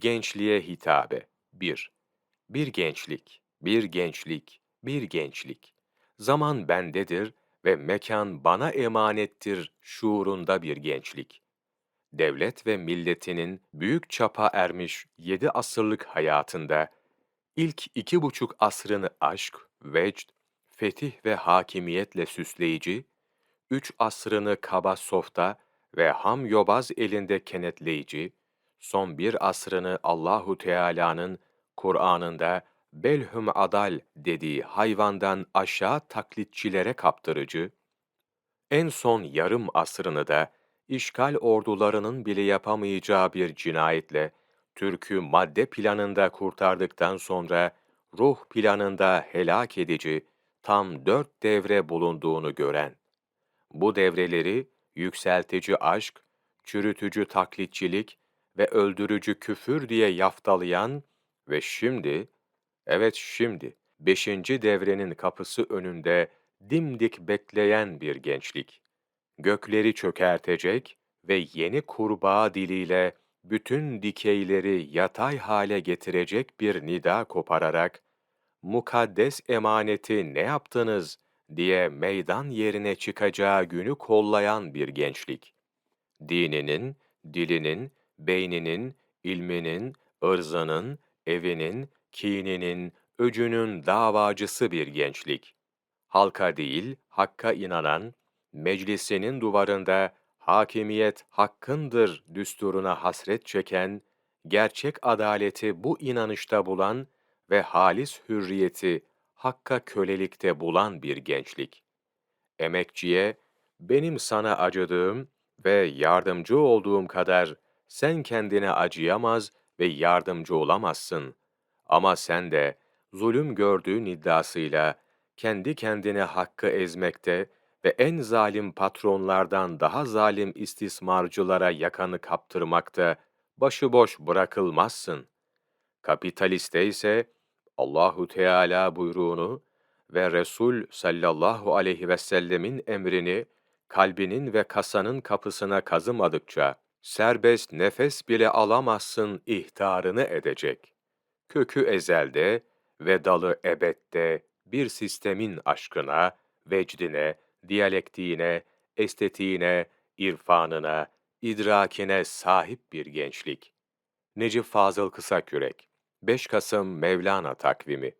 Gençliğe hitabe 1. Bir gençlik, bir gençlik, bir gençlik. Zaman bendedir ve mekan bana emanettir şuurunda bir gençlik. Devlet ve milletinin büyük çapa ermiş yedi asırlık hayatında, ilk iki buçuk asrını aşk, vecd, fetih ve hakimiyetle süsleyici, üç asrını kaba softa ve ham yobaz elinde kenetleyici, son bir asrını Allahu Teala'nın Kur'an'ında belhum adal dediği hayvandan aşağı taklitçilere kaptırıcı, en son yarım asrını da işgal ordularının bile yapamayacağı bir cinayetle Türk'ü madde planında kurtardıktan sonra ruh planında helak edici tam dört devre bulunduğunu gören, bu devreleri yükseltici aşk, çürütücü taklitçilik ve öldürücü küfür diye yaftalayan ve şimdi, evet şimdi, beşinci devrenin kapısı önünde dimdik bekleyen bir gençlik. Gökleri çökertecek ve yeni kurbağa diliyle bütün dikeyleri yatay hale getirecek bir nida kopararak, mukaddes emaneti ne yaptınız diye meydan yerine çıkacağı günü kollayan bir gençlik. Dininin, dilinin, beyninin, ilminin, ırzının, evinin, kininin, öcünün davacısı bir gençlik. Halka değil, hakka inanan, meclisinin duvarında hakimiyet hakkındır düsturuna hasret çeken, gerçek adaleti bu inanışta bulan ve halis hürriyeti hakka kölelikte bulan bir gençlik. Emekçiye, benim sana acıdığım ve yardımcı olduğum kadar sen kendine acıyamaz ve yardımcı olamazsın. Ama sen de zulüm gördüğün iddiasıyla kendi kendine hakkı ezmekte ve en zalim patronlardan daha zalim istismarcılara yakanı kaptırmakta başıboş bırakılmazsın. Kapitaliste ise Allahu Teala buyruğunu ve Resul sallallahu aleyhi ve sellemin emrini kalbinin ve kasanın kapısına kazımadıkça serbest nefes bile alamazsın ihtarını edecek. Kökü ezelde ve dalı ebette bir sistemin aşkına, vecdine, diyalektiğine, estetiğine, irfanına, idrakine sahip bir gençlik. Necip Fazıl Kısakürek 5 Kasım Mevlana Takvimi